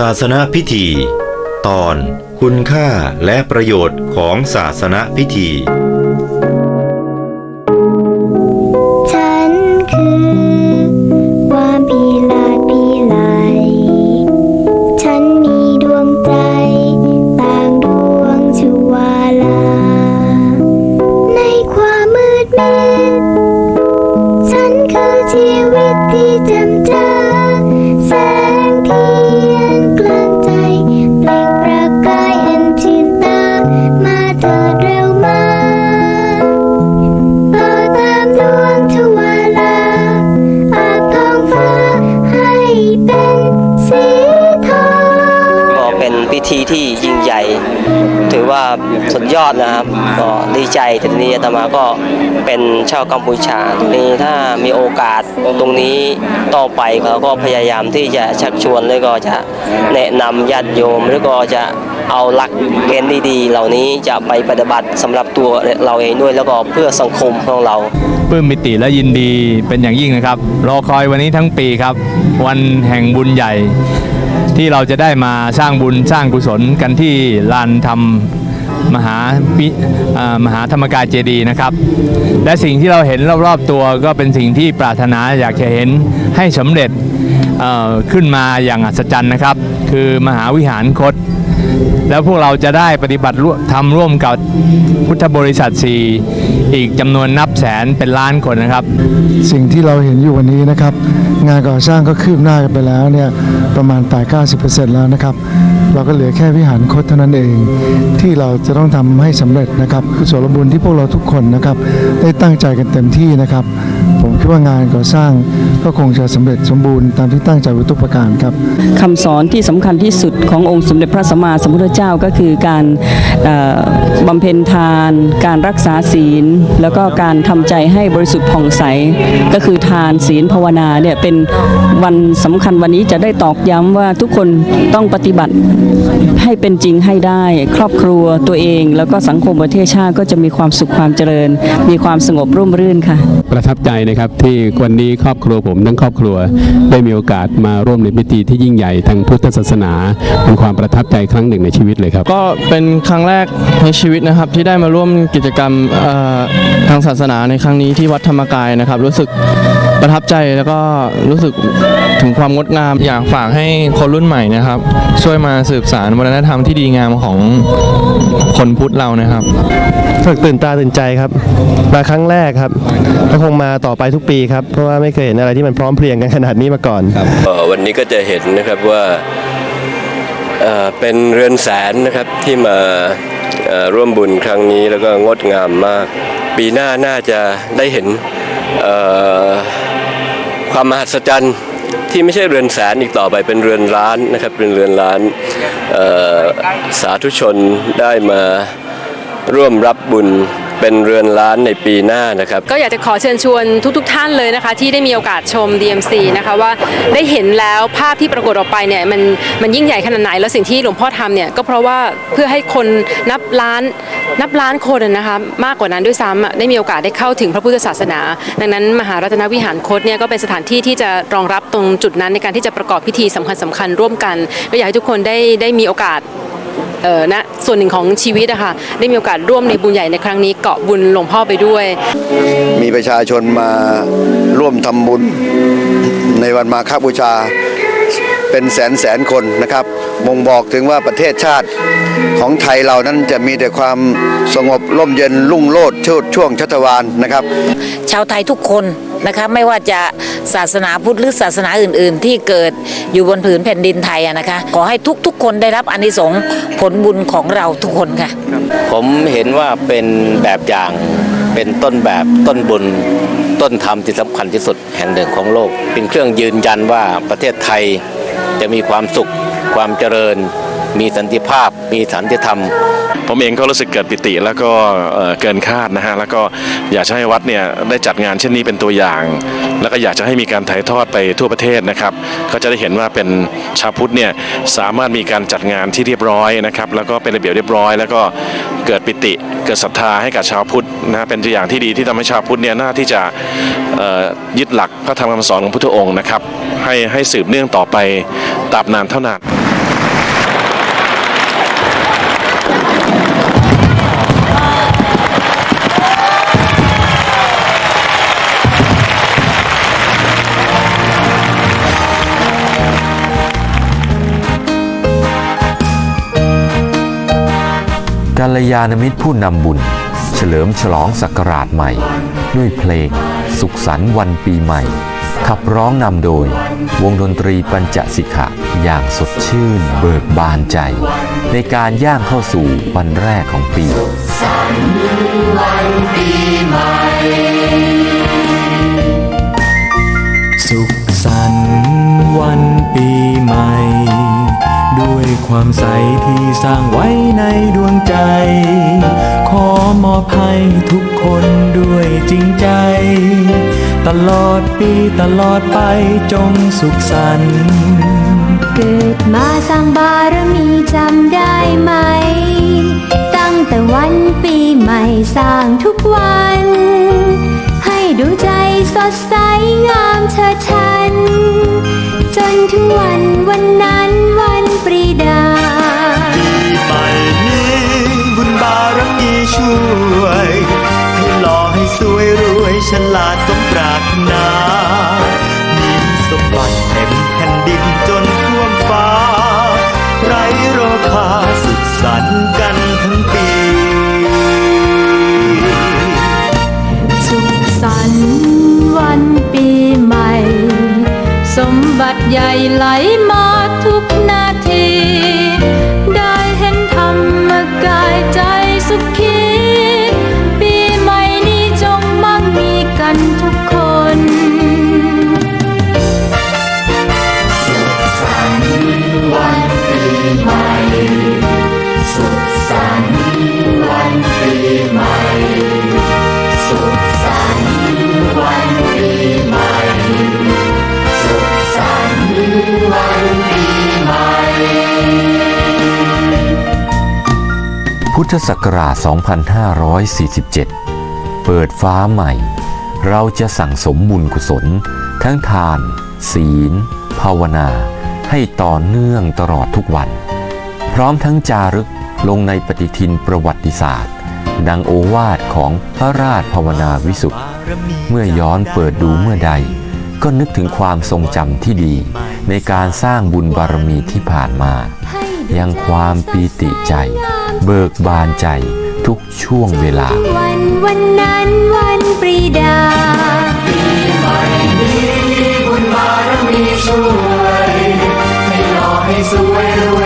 ศาสนพิธี ตอนคุณค่าและประโยชน์ของศาสนพิธี ธีที่ยิ่งใหญ่ ถือว่าสุดยอดนะครับก็ดีใจแต่นี้อาตมาก็เป็นชาวกัมพูชาตรงนี้ถ้ามีโอกาสตรงนี้ต่อไปเขาก็พยายามที่จะชักชวนแล้วก็จะแนะนำญาติโยมหรือก็จะเอาหลักเกณฑ์ดีๆ เหล่านี้จะไปปฏิบัติสำหรับตัวเราเองด้วยแล้วก็เพื่อสังคมของเราปลื้มมิติและยินดีเป็นอย่างยิ่งนะครับ รอคอยวันนี้ทั้งปีครับ วันแห่งบุญใหญ่ ที่เราจะได้มาสร้างบุญสร้างกุศลกันที่ลานธรรมมหาวิมหาธรรมกายเจดีนะครับ และสิ่งที่เราเห็นรอบๆตัวก็เป็นสิ่งที่ปรารถนาอยากจะเห็นให้สำเร็จขึ้นมาอย่างอัศจรรย์นะครับ คือมหาวิหารคต แล้วพวกเราจะได้ปฏิบัติทำร่วมกับพุทธบริษัทสี่อีกจำนวนนับแสนเป็นล้านคนนะครับ สิ่งที่เราเห็นอยู่วันนี้นะครับ งานก่อสร้างก็คืบหน้ากันไปแล้วเนี่ยประมาณ 8-90%แล้วนะครับ เราก็เหลือแค่วิหารคตเท่านั้นเอง ที่เราจะต้องทำให้สำเร็จนะครับกุศลบุญที่พวกเราทุกคนนะครับ ได้ตั้งใจกันเต็มที่นะครับผ คิดว่างานก่อสร้างก็คงจะสำเร็จสมบูรณ์ตามที่ตั้งใจไว้ทุกประการครับคำสอนที่สำคัญที่สุดขององค์สมเด็จพระสัมมาสัมพุทธเจ้าก็คือการเอ่อบำเพ็ญทาน การรักษาศีล แล้วก็การทำใจให้บริสุทธิ์ผ่องใส ก็คือทานศีลภาวนาเนี่ยเป็นวันสำคัญวันนี้จะได้ตอกย้ำว่าทุกคนต้องปฏิบัติให้เป็นจริงให้ได้ ครอบครัวตัวเอง แล้วก็สังคมประเทศชาติก็จะมีความสุขความเจริญ มีความสงบร่มรื่นค่ะ ประทับใจนะครับที่วันนี้ครอบครัวผมทั้งครอบครัวได้มีโอกาสมาร่วมในพิธีที่ยิ่งใหญ่ทางพุทธศาสนาเป็นความประทับใจครั้งหนึ่งในชีวิตเลยครับ ก็เป็นครั้งแรกในชีวิตนะครับที่ได้มาร่วมกิจกรรมทางศาสนาในครั้งนี้ที่วัดธรรมกายนะครับ รู้สึก ประทับใจแล้วก็รู้สึกถึงความงดงาม อยากฝากให้คนรุ่นใหม่นะครับ ช่วยมาสืบสารวัฒนธรรมที่ดีงามของคนพุทธเรานะครับรู้สึกตื่นตาตื่นใจครับ มาครั้งแรกครับก็คงมาต่อไปทุกปีครับ เพราะว่าไม่เคยเห็นอะไรที่มันพร้อมเพรียงกันขนาดนี้มาก่อนเอ่อวันนี้ก็จะเห็นนะครับว่าเอ่อเป็นเรือนแสนนะครับที่มาเอ่อร่วมบุญครั้งนี้แล้วก็งดงามมาก ปีหน้าน่าจะได้เห็นเอ่อ ความมหัศจรรย์ที่ไม่ใช่เรือนแสนอีกต่อไปเป็นเรือนล้านนะครับเป็นเรือนล้านสาธุชนได้มาร่วมรับบุญ เป็นเรือนล้านในปีหน้านะครับ ก็อยากจะขอเชิญชวนทุกๆทท่านเลยนะคะ ที่ได้มีโอกาสชม DMC นะคะว่าได้เห็นแล้วภาพที่ปรากฏออกไปเนี่ยมันมันยิ่งใหญ่ขนาดไหนแล้วสิ่งที่หลวงพ่อทำเนี่ยก็เพราะว่าเพื่อให้คนนับล้านนับล้านคนนะคะมากกว่านั้นด้วยซ้ำได้มีโอกาสได้เข้าถึงพระพุทธศาสนา ดังนั้นมหารัตนวิหารคตเนี่ยก็เป็นสถานที่ที่จะรองรับตรงจุดนั้นในการที่จะประกอบพิธีสำคัญสคัญๆร่วมกัน ก็อยากให้ทุกคนได้ได้มีโอกาส ออนะส่วนหนึ่งของชีวิตอะค่ะได้มีโอกาสร่วมในบุญใหญ่ในครั้งนี้เกาะบุญหลวงพ่อไปด้วย มีประชาชนมาร่วมทำบุญในวันมาฆบูชาเป็นแสนแสนคนนะครับบ่งบอกถึงว่าประเทศชาติของไทยเรานั้นจะมีแต่ความสงบร่มเย็นรุ่งโรจน์ช่วช่วงชัตวานนะครับ ชาวไทยทุกคนนะคะไม่ว่าจะ ศาสนาพุทธหรือศาสนาอื่น ๆ ที่เกิดอยู่บนผืนแผ่นดินไทยนะคะ ขอให้ทุกๆ คนได้รับอานิสงส์ผลบุญของเราทุกคนค่ะ ผมเห็นว่าเป็นแบบอย่างเป็นต้นแบบต้นบุญต้นธรรมที่สำคัญที่สุดแห่งหนึ่งของโลก เป็นเครื่องยืนยันว่าประเทศไทยจะมีความสุขความเจริญ มีสันติภาพ มีสันติธรรม ผมเองก็รู้สึกเกิดปิติแล้วก็เเกินคาดนะฮะแล้วก็อยากจะให้วัดเนี่ยได้จัดงานเช่นนี้เป็นตัวอย่าง แล้วก็อยากจะให้มีการถ่ายทอดไปทั่วประเทศนะครับก็จะได้เห็นว่าเป็นชาวพุทธเนี่ยสามารถมีการจัดงานที่เรียบร้อยนะครับแล้วก็เป็นระเบียบเรียบร้อย แล้วก็เกิดปิติเกิดศรัทธาให้กับชาวพุทธนะฮะเป็นตัวอย่างที่ดีที่ทำให้ชาวพุทธเนี่ยน่าที่จะยึดหลักพระธรรมคำสอนของพุทธองค์นะครับให้ให้สืบเนื่องต่อไปตราบนานเท่านาน ลยาณมิตรผู้นำบุญ เฉลิมฉลองศักราชใหม่ ด้วยเพลง สุขสันต์วันปีใหม่ ขับร้องนำโดย วงดนตรีปัญจสิกขะอย่างสดชื่นเบิกบานใจ ในการย่างเข้าสู่วันแรกของปี สุ ความใสที่สร้างไว้ในดวงใจ ขอมอบให้ทุกคนด้วยจริงใจ ตลอดปีตลอดไปจงสุขสันต์เกิดมาสร้างบารมีจำได้ไหม ตั้งแต่วันปีใหม่สร้างทุกวัน ให้ดวงใจสดใสงามเชิดชัน จนถึงวันวันนั้น ลาดสมปรารถนามีสมบัติเต็มแผ่นดินจนท่วมฟ้า ไรโรคาสุขสันต์กันทั้งปีสุขสันต์วันปีใหม่ สมบัติใหญ่ไหลมาทุก ธศักราช 2547 เปิดฟ้าใหม่ เราจะสั่งสมบุญกุศล ทั้งทาน ศีล ภาวนา ให้ต่อเนื่องตลอดทุกวัน พร้อมทั้งจารึกลงในปฏิทินประวัติศาสตร์ ดังโอวาทของพระราชภาวนาวิสุทธ์เมื่อย้อนเปิดดูเมื่อใด ก็นึกถึงความทรงจำที่ดี ในการสร้างบุญบารมีที่ผ่านมา ยังความปีติใจ เบิกบานใจทุกช่วงเวลา วันวันนั้นวันปรีดาปีใหม่นี้บุญบารมีช่วยให้หอให้สวยรวย